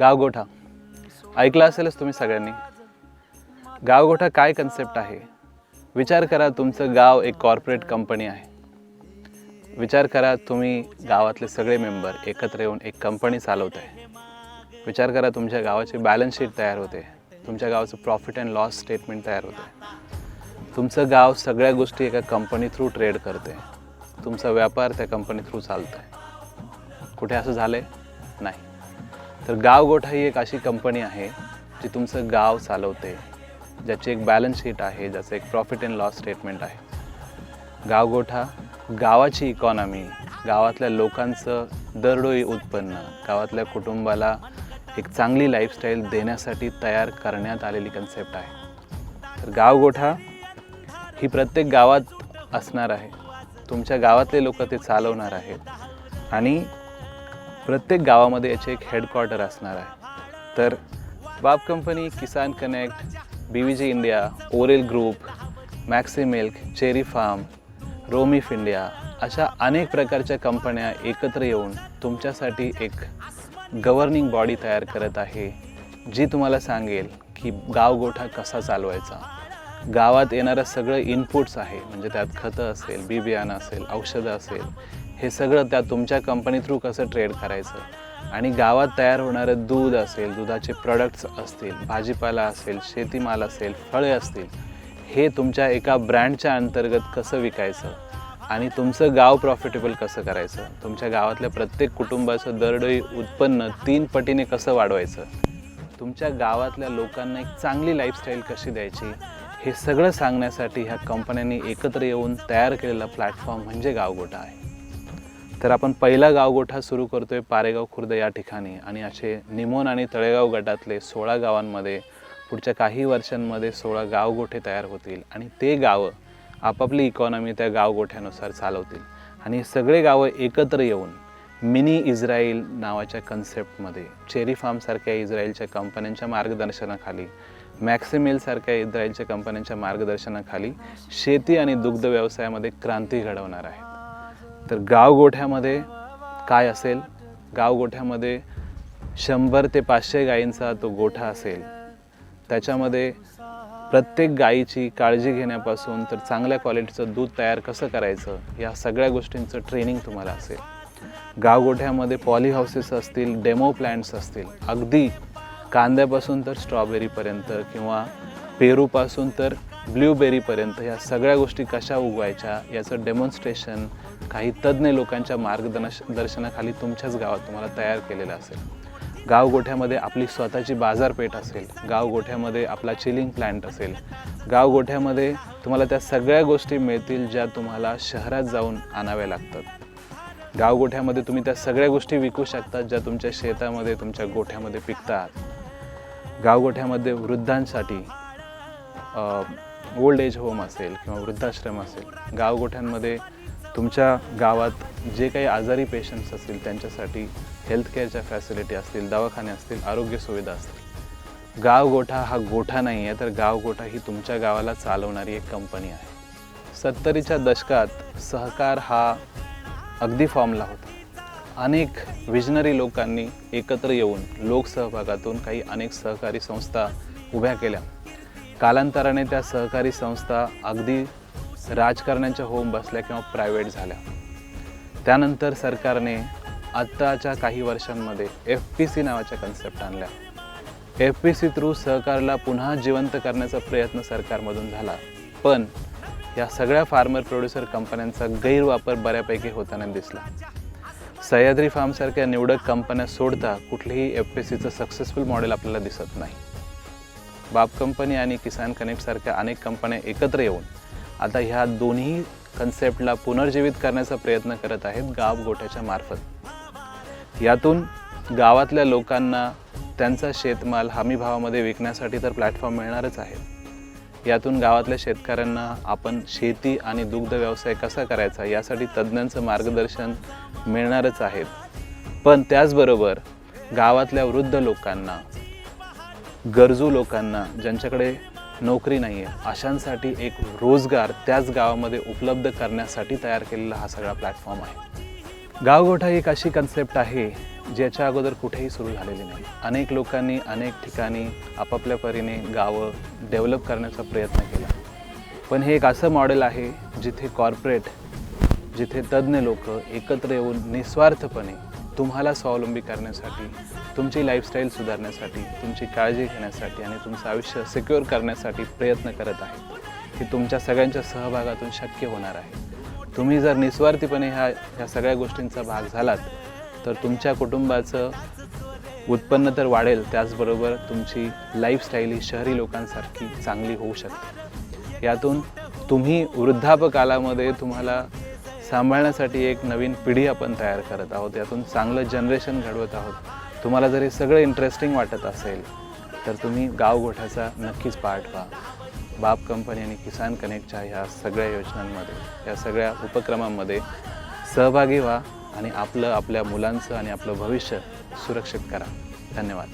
गावगोठा ऐकलं असेलच तुम्ही सगळ्यांनी. गावगोठा काय कन्सेप्ट आहे? विचार करा तुमचं गाव एक कॉर्पोरेट कंपनी आहे. विचार करा तुम्ही गावातले सगळे मेंबर एकत्र येऊन एक कंपनी चालवत आहे विचार करा तुमच्या गावाची बॅलन्स शीट तयार होते. तुमच्या गावाचं प्रॉफिट अँड लॉस स्टेटमेंट तयार होते. तुमचं गाव सगळ्या गोष्टी एका कंपनी थ्रू ट्रेड करते. तुमचा व्यापार त्या कंपनी थ्रू चालतो आहे कुठे असं झालं आहे नाही. तर गावगोठा ही एक अशी कंपनी आहे जी तुमचं गाव चालवते ज्याची एक बॅलन्स शीट आहे ज्याचं एक प्रॉफिट अँड लॉस स्टेटमेंट आहे. गावगोठा गावाची इकॉनॉमी गावातल्या लोकांचं दरडोई उत्पन्न गावातल्या कुटुंबाला एक चांगली लाईफस्टाईल देण्यासाठी तयार करण्यात आलेली कन्सेप्ट आहे. तर गावगोठा ही प्रत्येक गावात असणार आहे. तुमच्या गावातले लोक ते चालवणार आहेत. आणि प्रत्येक गावामध्ये याचे एक हेडक्वार्टर असणार आहे. तर बाप company Kisan connect B V G India Aurel group maxi milk cherry farm रोमिफ India अशा अनेक प्रकारच्या कंपन्या एकत्र येऊन तुमच्यासाठी एक गव्हर्निंग बॉडी तयार करत आहे जी तुम्हाला सांगेल की गावगोठा कसा चालवायचा. गावात येणारं सगळं इनपुट्स आहे म्हणजे त्यात खतं असेल बी बियाणं असेल औषधं असेल हे सगळं त्या तुमच्या कंपनी थ्रू कसं ट्रेड करायचं? आणि गावात तयार होणारं दूध असेल दुधाचे प्रॉडक्ट्स असतील भाजीपाला असेल शेतीमाल असेल फळे असतील हे तुमच्या एका ब्रँडच्या अंतर्गत कसं विकायचं? आणि तुमचं गाव प्रॉफिटेबल कसं करायचं? तुमच्या गावातल्या प्रत्येक कुटुंबाचं दरडोई उत्पन्न तीन पटीने कसं वाढवायचं? तुमच्या गावातल्या लोकांना एक चांगली लाईफस्टाईल कशी द्यायची? हे सगळं सांगण्यासाठी ह्या कंपन्यांनी एकत्र येऊन तयार केलेला प्लॅटफॉर्म म्हणजे गावगोटा आहे. तर आपण पहिला गावगोठा सुरू करतोय पारेगाव खुर्द या ठिकाणी. आणि असे निमोन आणि तळेगाव गटातले सोळा गावांमध्ये पुढच्या काही वर्षांमध्ये सोळा गावगोठे तयार होतील. आणि ते गावं आपापली इकॉनॉमी त्या गावगोठ्यानुसार चालवतील. आणि सगळे गावं एकत्र येऊन मिनी इस्रायल नावाच्या कन्सेप्टमध्ये चेरी फार्मसारख्या इस्रायलच्या कंपन्यांच्या मार्गदर्शनाखाली मॅक्सिमेलसारख्या इस्रायलच्या कंपन्यांच्या मार्गदर्शनाखाली शेती आणि दुग्ध व्यवसायामध्ये क्रांती घडवणार आहे. तर गावगोठ्यामध्ये काय असेल? गावगोठ्यामध्ये शंभर ते पाचशे गायींचा तो गोठा असेल. त्याच्यामध्ये प्रत्येक गायीची काळजी घेण्यापासून तर चांगल्या क्वालिटीचं दूध तयार कसं करायचं या सगळ्या गोष्टींचं ट्रेनिंग तुम्हाला असेल. गावगोठ्यामध्ये पॉली हाऊसेस असतील डेमो प्लॅन्ट्स असतील अगदी कांद्यापासून तर स्ट्रॉबेरीपर्यंत किंवा पेरूपासून तर ब्ल्यूबेरीपर्यंत ह्या सगळ्या गोष्टी कशा उगवायच्या याचं डेमॉन्स्ट्रेशन काही तज्ज्ञ लोकांच्या मार्गदर्श दर्शनाखाली तुमच्याच गावात तुम्हाला तयार केलेलं असेल. गावगोठ्यामध्ये आपली स्वतःची बाजारपेठ असेल गावगोठ्यामध्ये आपला चिलिंग प्लॅन्ट असेल गावगोठ्यामध्ये तुम्हाला त्या सगळ्या गोष्टी मिळतील ज्या तुम्हाला शहरात जाऊन आणाव्या लागतात. गावगोठ्यामध्ये तुम्ही त्या सगळ्या गोष्टी विकू शकतात ज्या तुमच्या शेतामध्ये तुमच्या गोठ्यामध्ये पिकतात. गावगोठ्यामध्ये वृद्धांसाठी ओल्ड एज होम असेल किंवा वृद्धाश्रम असेल गावगोठ्यांमध्ये तुमच्या गावात जे काही आजारी पेशंट्स असतील त्यांच्यासाठी हेल्थकेअरच्या फॅसिलिटी असतील दवाखाने असतील आरोग्य सुविधा असतील. गावगोठा हा गोठा नाही आहे तर गावगोठा ही तुमच्या गावाला चालवणारी एक कंपनी आहे. सत्तरीच्या दशकात सहकार हा अगदी फॉर्मला होता. अनेक विजनरी लोकांनी एकत्र येऊन लोकसहभागातून काही अनेक सहकारी संस्था उभ्या केल्या. कालांतराने त्या सहकारी संस्था अगदी राजकारण्याच्या होम बसल्या किंवा प्रायव्हेट झाल्या. त्यानंतर सरकारने आत्ताच्या काही वर्षांमध्ये एफ पी सी नावाच्या कन्सेप्ट आणल्या. एफ पी सी थ्रू सहकारला पुन्हा जिवंत करण्याचा प्रयत्न सरकारमधून झाला. पण या सगळ्या फार्मर प्रोड्युसर कंपन्यांचा गैरवापर बऱ्यापैकी होताना दिसला. सह्याद्री फार्मसारख्या निवडक कंपन्या सोडता कुठलीही एफ पी सीचं सक्सेसफुल मॉडेल आपल्याला दिसत नाही. बाप कंपनी आणि किसान कनेक्टसारख्या अनेक कंपन्या एकत्र येऊन आता ह्या दोन्ही कन्सेप्टला पुनर्जीवित करण्याचा प्रयत्न करत आहेत गाव गोठ्याच्या मार्फत. यातून गावातल्या लोकांना त्यांचा शेतमाल हमी भावामध्ये विकण्यासाठी तर प्लॅटफॉर्म मिळणारच आहे. यातून गावातल्या शेतकऱ्यांना आपण शेती आणि दुग्ध व्यवसाय कसा करायचा यासाठी तज्ज्ञांचं मार्गदर्शन मिळणारच आहे. पण त्याचबरोबर गावातल्या वृद्ध लोकांना गरजू लोकांना ज्यांच्याकडे नोकरी नाही आहे अशांसाठी एक रोजगार त्याच गावामध्ये उपलब्ध करण्यासाठी तयार केलेला हा सगळा प्लॅटफॉर्म आहे. गावगोठा एक अशी कन्सेप्ट आहे ज्याच्या अगोदर कुठेही सुरू झालेली नाही. अनेक लोकांनी अनेक ठिकाणी आपापल्या परीने गावं डेव्हलप करण्याचा प्रयत्न केला. पण हे एक असं मॉडेल आहे जिथे कॉर्पोरेट जिथे तज्ज्ञ लोक एकत्र येऊन निस्वार्थपणे तुम्हाला स्वावलंबी करण्यासाठी तुमची लाईफस्टाईल सुधारण्यासाठी तुमची काळजी घेण्यासाठी आणि तुमचं आयुष्य सिक्युअर करण्यासाठी प्रयत्न करत आहेत हे तुमच्या सगळ्यांच्या सहभागातून शक्य होणार आहे. तुम्ही जर निस्वार्थीपणे ह्या ह्या सगळ्या गोष्टींचा भाग झालात तर तुमच्या कुटुंबाचं उत्पन्न तर वाढेल त्याचबरोबर तुमची लाईफस्टाईल ही शहरी लोकांसारखी चांगली होऊ शकते. यातून तुम्ही वृद्धापकालामध्ये तुम्हाला सांभाळण्यासाठी एक नवीन पिढी आपण तयार करत आहोत. यातून चांगलं जनरेशन घडवत आहोत. तुम्हाला जर हे सगळं इंटरेस्टिंग वाटत असेल तर तुम्ही गावगोठ्याचा नक्कीच पार्ट व्हा. बाप कंपनी आणि किसान कनेक्टच्या ह्या सगळ्या योजनांमध्ये या सगळ्या उपक्रमांमध्ये सहभागी व्हा आणि आपलं आपल्या मुलांचं आणि आपलं भविष्य सुरक्षित करा. धन्यवाद.